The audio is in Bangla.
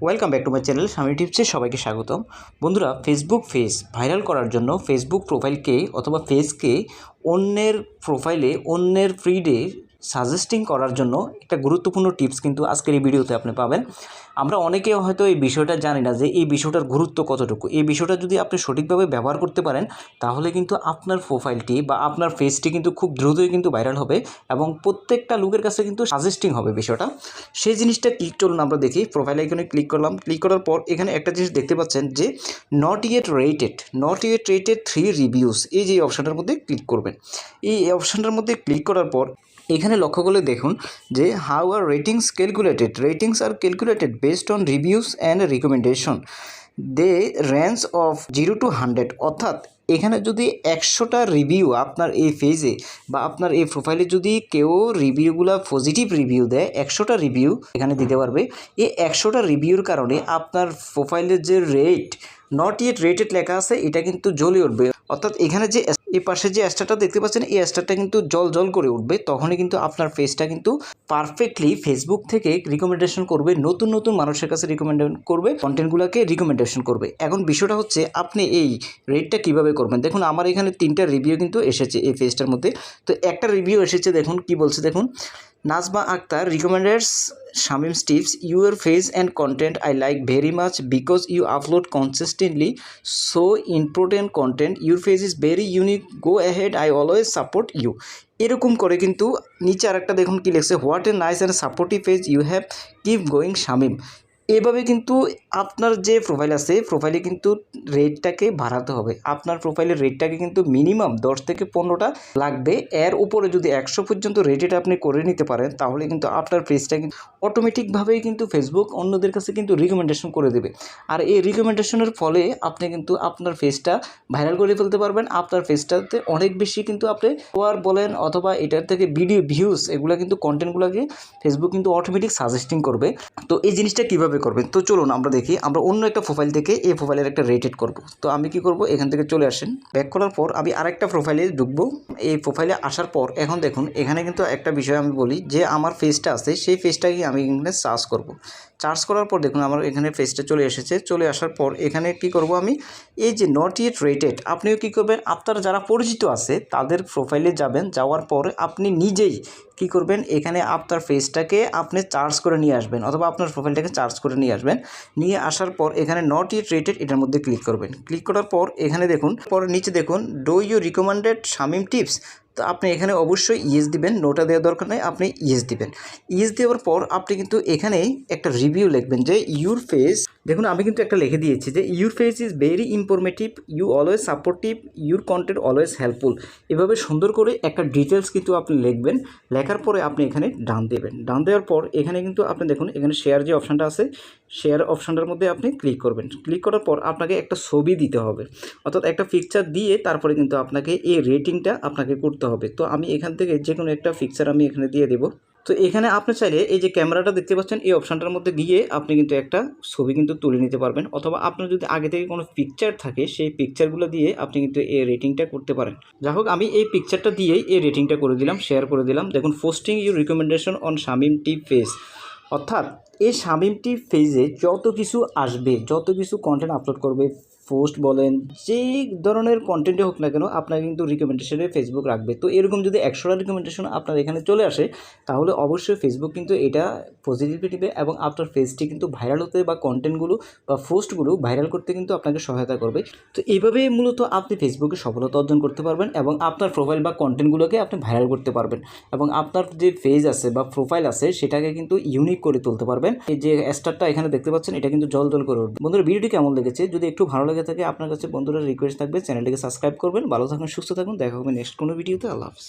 Welcome back to my channel Swami টিপসে সবাইকে স্বাগতম। বন্ধুরা ফেসবুক ফেস ভাইরাল করার জন্য ফেসবুক প্রোফাইলকে অথবা ফেসকে অন্যের প্রোফাইলে অন্যের ফিডে সাজেস্টিং করার জন্য একটা গুরুত্বপূর্ণ টিপস কিন্তু আজকের এই ভিডিওতে আপনি পাবেন। আমরা অনেকে হয়তো এই বিষয়টা জানি না যে এই বিষয়টার গুরুত্ব কতটুকু। এই বিষয়টা যদি আপনি সঠিকভাবে ব্যবহার করতে পারেন, তাহলে কিন্তু আপনার প্রোফাইলটি বা আপনার ফেসটি কিন্তু খুব দ্রুতই কিন্তু ভাইরাল হবে এবং প্রত্যেকটা লোকের কাছে কিন্তু সাজেস্টিং হবে বিষয়টা। সেই জিনিসটা ক্লিক চলুন আমরা দেখি। প্রোফাইল আইকনে ক্লিক করলাম। ক্লিক করার পর এখানে একটা জিনিস দেখতে পাচ্ছেন যে not yet rated not yet rated three reviews এই যে অপশানটার মধ্যে ক্লিক করবেন। এই অপশানটার মধ্যে ক্লিক করার পর এখানে লক্ষ্য করলে দেখুন যে how are ratings calculated ratings are calculated based on reviews and recommendation they range of zero to hundred অর্থাৎ এখানে যদি একশোটা রিভিউ আপনার এই পেজে বা আপনার এই প্রোফাইলে যদি কেউ রিভিউগুলো পজিটিভ রিভিউ দেয়, একশোটা রিভিউ এখানে দিতে পারবে। এই একশোটা রিভিউর কারণে আপনার প্রোফাইলের যে রেট নট ইয়েট রেটেড লেখা আছে, এটা কিন্তু জ্বলে উঠবে। অর্থাৎ এখানে যে এই পাশে যে স্টারটা দেখতে পাচ্ছেন, এই স্টারটা কিন্তু জল জল করে উঠবে। তখনই কিন্তু আপনার ফেসটা কিন্তু পারফেক্টলি ফেসবুক থেকে রিকমেন্ডেশন করবে, নতুন নতুন মানুষের কাছে রিকমেন্ডেশন করবে কন্টেন্টগুলোকে রিকমেন্ডেশন করবে। এখন বিষয়টা হচ্ছে, আপনি এই রেটটা কীভাবে করবেন। দেখুন, আমার এখানে তিনটা রিভিউ কিন্তু এসেছে এই ফেসটার মধ্যে। তো একটা রিভিউ এসেছে, দেখুন, কি বলছে, দেখুন। Nazma Akter recommends Shamim Steves your face and content I like very much because you upload consistently so important content your face is very unique go ahead I always support you এরকম করে কিন্তু নিচে আরেকটা দেখুন কি লিখছে what a nice and supportive phase you have keep going Shamim. এভাবে কিন্তু আপনার যে প্রোফাইল আছে প্রোফাইলে কিন্তু রেটটাকে বাড়াতে হবে। আপনার প্রোফাইলের রেটটাকে কিন্তু মিনিমাম দশ থেকে পনেরোটা লাগবে। এর উপরে যদি একশো পর্যন্ত রেটেড আপনি করে নিতে পারেন, তাহলে কিন্তু আপনার পেজটা কিন্তু অটোমেটিকভাবেই কিন্তু ফেসবুক অন্যদের কাছে কিন্তু রিকমেন্ডেশন করে দেবে। আর এই রিকমেন্ডেশনের ফলে আপনি কিন্তু আপনার ফেসটা ভাইরাল করে ফেলতে পারবেন। আপনার ফেসটাতে অনেক বেশি কিন্তু আপনি ওয়ার বলেন অথবা এটার থেকে ভিডিও ভিউজ এগুলো কিন্তু কন্টেন্টগুলোকে ফেসবুক কিন্তু অটোমেটিক সাজেস্টিং করবে। তো এই জিনিসটা কীভাবে করবেন। তো চলুন আমরা দেখি, আমরা অন্য একটা প্রোফাইল থেকে এই প্রোফাইলের একটা রেটেড করব। তো আমি কি করব? এখান থেকে চলে আসেন। ব্যাক করার পর আমি আরেকটা প্রোফাইলে ঢুকবো। এই প্রোফাইলে আসার পর এখন দেখুন, এখানে কিন্তু একটা বিষয় আমি বলি যে আমার ফেসটা আছে, সেই ফেসটাকে আমি এখানে চার্জ করব। চার্জ করার পর দেখুন আমার এখানে ফেসটা চলে এসেছে। চলে আসার পর এখানে কি করব আমি? এই যে নট ইয়েট রেটেড আপনিও কী করবেন? আপনার যারা পরিচিত আছে, তাদের প্রোফাইলে যাবেন। যাওয়ার পর আপনি নিজেই কি করবেন? এখানে আপনার ফেসটাকে আপনি চার্জ করে নিয়ে আসবেন। অথবা আপনার প্রোফাইলটাকে চার্জ নিয়ে আসবেন। নিয়ে আসার পর এখানে নট ইট রেটেড এটার মধ্যে ক্লিক করবেন। ক্লিক করার পর এখানে দেখুন পর নিচে দেখুন do you recommended Shamim tips তো আপনি এখানে অবশ্যই ইয়েস দিবেন নোটা দেওয়ার দরকার নেই, আপনি ইয়েস দিবেন। ইয়েস দেওয়ার পর আপনি কিন্তু এখানেই একটা রিভিউ লিখবেন যে ইউর ফেস দেখুন আমি কিন্তু একটা লিখে দিয়েছি যে your face is very informative you always supportive your content always helpful এভাবে সুন্দর করে একটা ডিটেলস কিন্তু আপনি লিখবেন, লেখার পরে আপনি এখানে ডান দেবেন। ডান দেওয়ার পর এখানে কিন্তু আপনি দেখুন, এখানে শেয়ার যে অপশানটা আছে শেয়ার অপশানটার মধ্যে আপনি ক্লিক করবেন। ক্লিক করার পর আপনাকে একটা ছবি দিতে হবে। অর্থাৎ একটা পিকচার দিয়ে তারপরে কিন্তু আপনাকে এই রেটিংটা আপনাকে করতে হবে। তো আমি এখান থেকে যে কোনো একটা পিকচার আমি এখানে দিয়ে দেবো। তো এখানে আপনি চাইলে এই যে ক্যামেরাটা দেখতে পাচ্ছেন, এই অপশানটার মধ্যে গিয়ে আপনি কিন্তু একটা ছবি কিন্তু তুলে নিতে পারবেন। অথবা আপনার যদি আগে থেকে কোনো পিকচার থাকে, সেই পিকচারগুলো দিয়ে আপনি কিন্তু এই রেটিংটা করতে পারেন। যাই হোক, আমি এই পিকচারটা দিয়েই এই রেটিংটা করে দিলাম শেয়ার করে দিলাম। দেখুন posting your recommendation on Shamim T face অর্থাৎ, এই শামিমটি ফেজে যত কিছু আসবে, যত কিছু কন্টেন্ট আপলোড করবে পোস্ট বলেন, যেই ধরনের কন্টেন্টে হোক না কেন আপনার কিন্তু রিকমেন্ডেশনে ফেসবুক রাখবে। তো এরকম যদি একশোটা রিকমেন্ডেশন আপনার এখানে চলে আসে, তাহলে অবশ্যই ফেসবুক কিন্তু এটা পজিটিভলি নেবে এবং আপনার পেজটি কিন্তু ভাইরাল হতে বা কন্টেন্টগুলো বা পোস্টগুলো ভাইরাল করতে কিন্তু আপনাকে সহায়তা করবে। তো এইভাবে মূলত আপনি ফেসবুকে সফলতা অর্জন করতে পারবেন এবং আপনার প্রোফাইল বা কন্টেন্টগুলোকে আপনি ভাইরাল করতে পারবেন এবং আপনার যে পেজ আছে বা প্রোফাইল আছে, সেটাকে কিন্তু ইউনিক করে তুলতে পারবেন। এই যে স্টারটা এখানে দেখতে পাচ্ছেন, এটা কিন্তু জল জল করে উঠবে। বন্ধুরা, ভিডিওটি কেমন লেগেছে? যদি একটু ভালো লেগে থাকে, আপনার কাছে বন্ধুরা রিকোয়েস্ট থাকবে চ্যানেলটিকে সাবস্ক্রাইব করবেন। ভালো থাকুন, সুস্থ থাকুন, দেখা হবে নেক্সট কোনো ভিডিওতে আল্লাহ হাফিজ।